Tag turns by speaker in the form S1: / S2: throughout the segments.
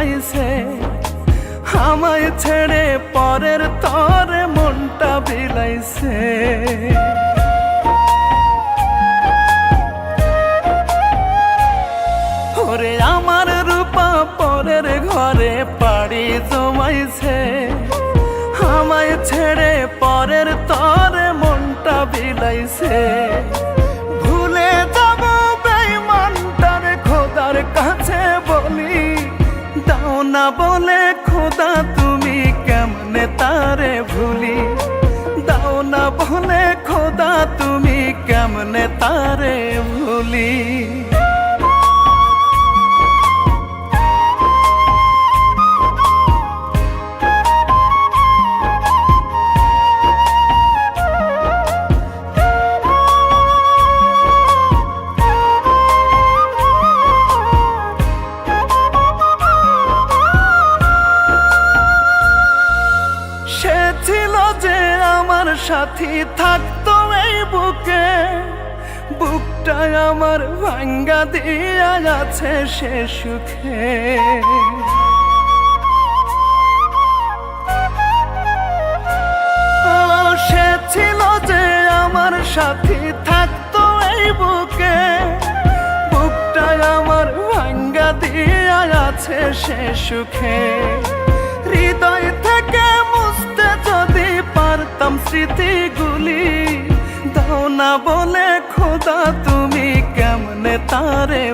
S1: জমাইছে আমায় ছেড়ে পরের তরে মনটা বিলাইছে। ওরে আমার রূপা পরের ঘরে পাড়ি জমাইছে। আমায় ছেড়ে পরের তরে মনটা বিলাইছে। বলে খোদা তুমি কেমনে তারে ভুলি? দাও না বলে খোদা তুমি কেমনে তারে ভুলি? সাথী থাকতো এই বুকে। বুকটা আমার ভাঙ্গা দিয়া আছে সে সুখে। সে ছিল যে আমার সাথী থাকতো এই বুকে। বুকটা আমার ভাঙ্গা দিয়া আছে সে সুখে। হৃদয় তুমি কেমনে তারে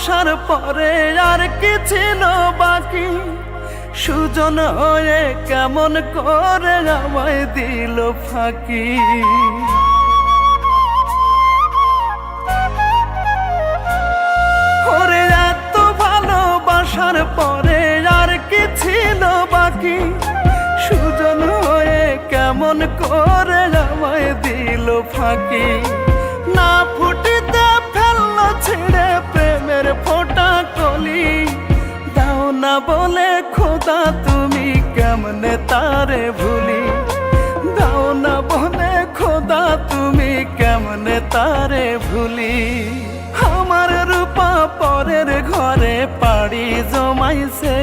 S1: ভালোবাসার পরে আর কি ছিল বাকি? সুজন হয়ে কেমন করে আমায় দিল ফাঁকি? ওরে এত ভালোবাসার পরে আর কি ছিল বাকি? সুজন হয়ে কেমন করে আমায় দিল ফাঁকি? না ফুটিতে ফেলল ছেড়ে তারে ভুলি। দাও না বলে খোদা, তুমি কেমনে তারে ভুলি? আমার রূপা পরের ঘরে পাড়ি জমাইছে।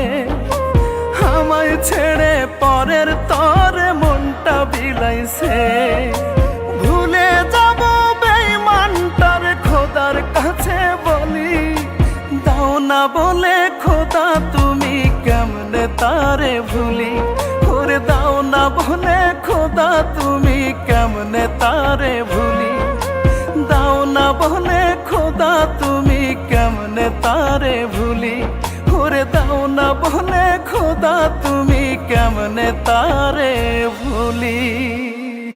S1: আমায় ছেড়ে পরের তরে মনটা বিলাইছে। ভুলে যাব বেইমানটার খোদার কাছে বলি। দাও না বলে খোদা, তুমি কেমনে তারে ভুলি? করে দাও না বলে খোদা, তুমি কেমনে তারে ভুলি? দাও না বলে খোদা, তুমি কেমনে তারে ভুলি? করে দাও না বলে খোদা, তুমি কেমনে তারে ভুলি?